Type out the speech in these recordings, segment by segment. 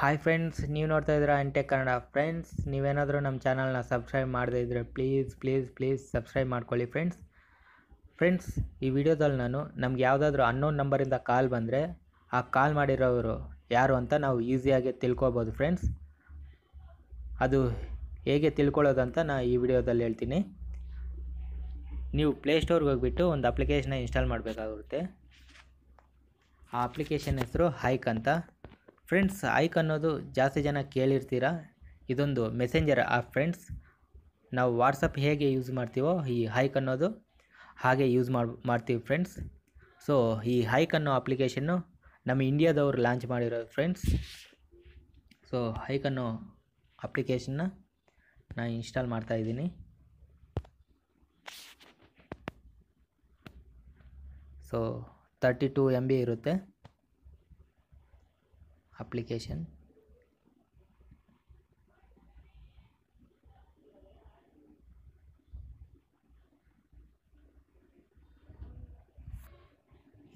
Hi friends ನೀವು ನೋಡ್ತಾ ಇದ್ದೀರಾ ಅಂಟೆ ಕನ್ನಡ ಫ್ರೆಂಡ್ಸ್ ನೀವೇನಾದರೂ ನಮ್ಮ ಚಾನಲ್ನ ಸಬ್ಸ್ಕ್ರೈಬ್ ಮಾಡದೇ ಇದ್ದರೆ ಪ್ಲೀಸ್ ಪ್ಲೀಸ್ ಪ್ಲೀಸ್ ಸಬ್ಸ್ಕ್ರೈಬ್ ಮಾಡ್ಕೊಳ್ಳಿ ಫ್ರೆಂಡ್ಸ್ ಫ್ರೆಂಡ್ಸ್ ಈ ವಿಡಿಯೋದಲ್ಲಿ ನಾನು ನಮ್ಗೆ ಯಾವುದಾದ್ರೂ ಅನ್ನೋನ್ ನಂಬರಿಂದ ಕಾಲ್ ಬಂದರೆ ಆ ಕಾಲ್ ಮಾಡಿರೋರು ಯಾರು ಅಂತ ನಾವು ಈಸಿಯಾಗಿ ತಿಳ್ಕೊಬೋದು ಫ್ರೆಂಡ್ಸ್ ಅದು ಹೇಗೆ ತಿಳ್ಕೊಳ್ಳೋದಂತ ನಾನು ಈ ವಿಡಿಯೋದಲ್ಲಿ ಹೇಳ್ತೀನಿ. ನೀವು ಪ್ಲೇಸ್ಟೋರ್ಗೆ ಹೋಗ್ಬಿಟ್ಟು ಒಂದು ಅಪ್ಲಿಕೇಶನ್ನ ಇನ್ಸ್ಟಾಲ್ ಮಾಡಬೇಕಾಗುತ್ತೆ. ಆ ಅಪ್ಲಿಕೇಶನ್ ಹೆಸರು ಹೈಕ್ ಅಂತ. ಫ್ರೆಂಡ್ಸ್, ಐಕ್ ಅನ್ನೋದು ಜಾಸ್ತಿ ಜನ ಕೇಳಿರ್ತೀರ? ಇದೊಂದು ಮೆಸೆಂಜರ್ ಆ ಫ್ರೆಂಡ್ಸ್. ನಾವು ವಾಟ್ಸಪ್ ಹೇಗೆ ಯೂಸ್ ಮಾಡ್ತೀವೋ ಈ ಹೈಕ್ ಅನ್ನೋದು ಹಾಗೆ ಯೂಸ್ ಮಾಡಿ, ಮಾಡ್ತೀವಿ ಫ್ರೆಂಡ್ಸ್. ಸೊ, ಈ ಹೈಕ್ ಅನ್ನೋ ಅಪ್ಲಿಕೇಶನ್ನು ನಮ್ಮ ಇಂಡಿಯಾದವರು ಲಾಂಚ್ ಮಾಡಿರೋದು ಫ್ರೆಂಡ್ಸ್. ಸೊ ಹೈಕ್ ಅನ್ನೋ ಅಪ್ಲಿಕೇಶನ್ನ ನಾನು ಇನ್ಸ್ಟಾಲ್ ಮಾಡ್ತಾಯಿದ್ದೀನಿ so, thirty two M B ಇರುತ್ತೆ. ಅಪ್ಲಿಕೇಶನ್?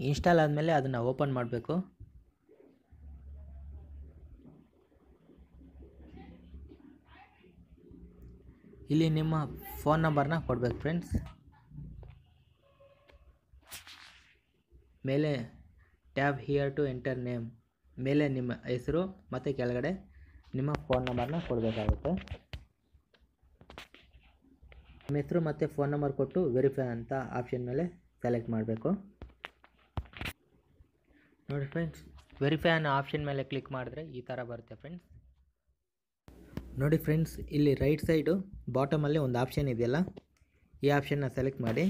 ಇನ್ಸ್ಟಾಲ್ ಆದಮೇಲೆ ಅದನ್ನು ಓಪನ್ ಮಾಡಬೇಕು. ಇಲ್ಲಿ ನಿಮ್ಮ ಫೋನ್ ನಂಬರ್ನ ಕೊಡಬೇಕು ಫ್ರೆಂಡ್ಸ್ ಮೇಲೆ tab here to enter name ಮೇಲೆ ನಿಮ್ಮ ಹೆಸರು ಮತ್ತು ಕೆಳಗಡೆ ನಿಮ್ಮ ಫೋನ್ ನಂಬರ್ನ ಕೊಡಬೇಕಾಗುತ್ತೆ. ನಿಮ್ಮ ಹೆಸರು ಮತ್ತು ಫೋನ್ ನಂಬರ್ ಕೊಟ್ಟು ವೆರಿಫೈ ಅಂತ ಆಪ್ಷನ್ ಮೇಲೆ ಸೆಲೆಕ್ಟ್ ಮಾಡಬೇಕು. ನೋಡಿ ಫ್ರೆಂಡ್ಸ್ ವೆರಿಫೈ ಅನ್ನೋ ಆಪ್ಷನ್ ಮೇಲೆ ಕ್ಲಿಕ್ ಮಾಡಿದ್ರೆ ಈ ಥರ ಬರುತ್ತೆ ಫ್ರೆಂಡ್ಸ್ ನೋಡಿ ಫ್ರೆಂಡ್ಸ್ ಇಲ್ಲಿ ರೈಟ್ ಸೈಡು ಬಾಟಮಲ್ಲಿ ಒಂದು ಆಪ್ಷನ್ ಇದೆಯಲ್ಲ, ಈ ಆಪ್ಷನ್ನ ಸೆಲೆಕ್ಟ್ ಮಾಡಿ.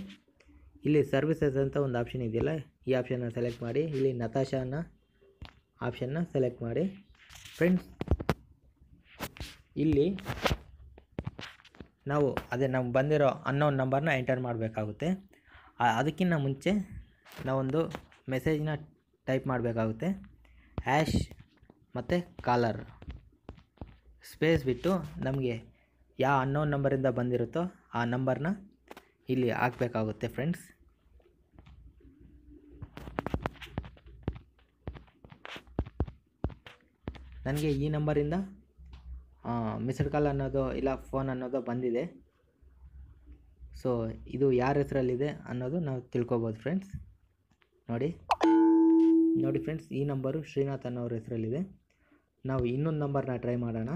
ಇಲ್ಲಿ ಸರ್ವಿಸಸ್ ಅಂತ ಒಂದು ಆಪ್ಷನ್ ಇದೆಯಲ್ಲ, ಈ ಆಪ್ಷನ್ನ ಸೆಲೆಕ್ಟ್ ಮಾಡಿ. ಇಲ್ಲಿ ನತಾಶಾನ ಆಪ್ಷನ್ನ ಸೆಲೆಕ್ಟ್ ಮಾಡಿ. ಫ್ರೆಂಡ್ಸ್, ಇಲ್ಲಿ ನಾವು ಅದೇ ನಮ್ಗೆ ಬಂದಿರೋ ಅನ್ನೋನ್ ನಂಬರ್ನ ಎಂಟರ್ ಮಾಡಬೇಕಾಗುತ್ತೆ. ಅದಕ್ಕಿಂತ ಮುಂಚೆ ನಾವೊಂದು ಮೆಸೇಜ್ನ ಟೈಪ್ ಮಾಡಬೇಕಾಗುತ್ತೆ. ಆ್ಯಶ್ ಮತ್ತು ಕಾಲರ್ ಸ್ಪೇಸ್ ಬಿಟ್ಟು ನಮಗೆ ಯಾವ ಅನ್ನೋನ್ ನಂಬರಿಂದ ಬಂದಿರುತ್ತೋ ಆ ನಂಬರ್ನ ಇಲ್ಲಿ ಹಾಕಬೇಕಾಗುತ್ತೆ ಫ್ರೆಂಡ್ಸ್ ನನಗೆ ಈ ನಂಬರಿಂದ ಮಿಸ್ಡ್ ಕಾಲ್ ಅನ್ನೋದು ಇಲ್ಲ ಫೋನ್ ಅನ್ನೋದು ಬಂದಿದೆ. ಸೊ, ಇದು ಯಾರ ಹೆಸರಲ್ಲಿದೆ ಅನ್ನೋದು ನಾವು ತಿಳ್ಕೊಬೋದು ಫ್ರೆಂಡ್ಸ್. ನೋಡಿ. ನೋಡಿ ಫ್ರೆಂಡ್ಸ್, ಈ ನಂಬರು ಶ್ರೀನಾಥ್ ಅನ್ನೋರ ಹೆಸರಲ್ಲಿದೆ. ನಾವು ಇನ್ನೊಂದು ನಂಬರ್ನ ಟ್ರೈ ಮಾಡೋಣ.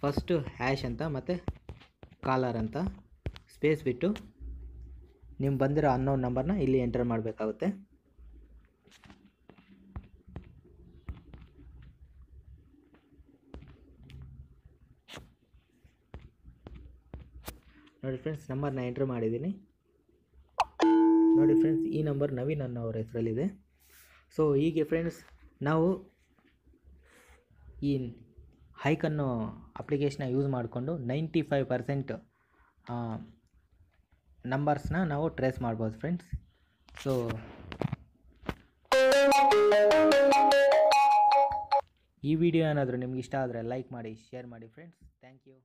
ಫಸ್ಟು ಹ್ಯಾಶ್ ಅಂತ, ಮತ್ತು ಕಾಲರ್ ಅಂತ. ಸ್ಪೇಸ್ ಬಿಟ್ಟು ನಿಮ್ಗೆ ಬಂದಿರೋ ಅನ್ನೋ ನಂಬರ್ನ ಇಲ್ಲಿ ಎಂಟರ್ ಮಾಡಬೇಕಾಗುತ್ತೆ. ನೋಡಿ ಫ್ರೆಂಡ್ಸ್, ನಂಬರ್ನ ಎಂಟ್ರ್ ಮಾಡಿದ್ದೀನಿ. ನೋಡಿ ಫ್ರೆಂಡ್ಸ್, ಈ ನಂಬರ್ ನವೀನ್ ಅನ್ನೋರ ಹೆಸರಲ್ಲಿದೆ. ಸೊ ಹೀಗೆ ಫ್ರೆಂಡ್ಸ್, ನಾವು ಈ ಹೈಕ್ ಅನ್ನೋ ಅಪ್ಲಿಕೇಶನ್ನ ಯೂಸ್ ಮಾಡಿಕೊಂಡು ನೈಂಟಿ ಫೈವ್ ಪರ್ಸೆಂಟ್ ನಂಬರ್ಸ್ನ ನಾವು ಟ್ರೇಸ್ ಮಾಡ್ಬೋದು ಫ್ರೆಂಡ್ಸ್. ಸೊ ಈ ವಿಡಿಯೋ ಏನಾದರೂ ನಿಮ್ಗೆ ಇಷ್ಟ ಆದರೆ ಲೈಕ್ ಮಾಡಿ, ಶೇರ್ ಮಾಡಿ ಫ್ರೆಂಡ್ಸ್. Thank you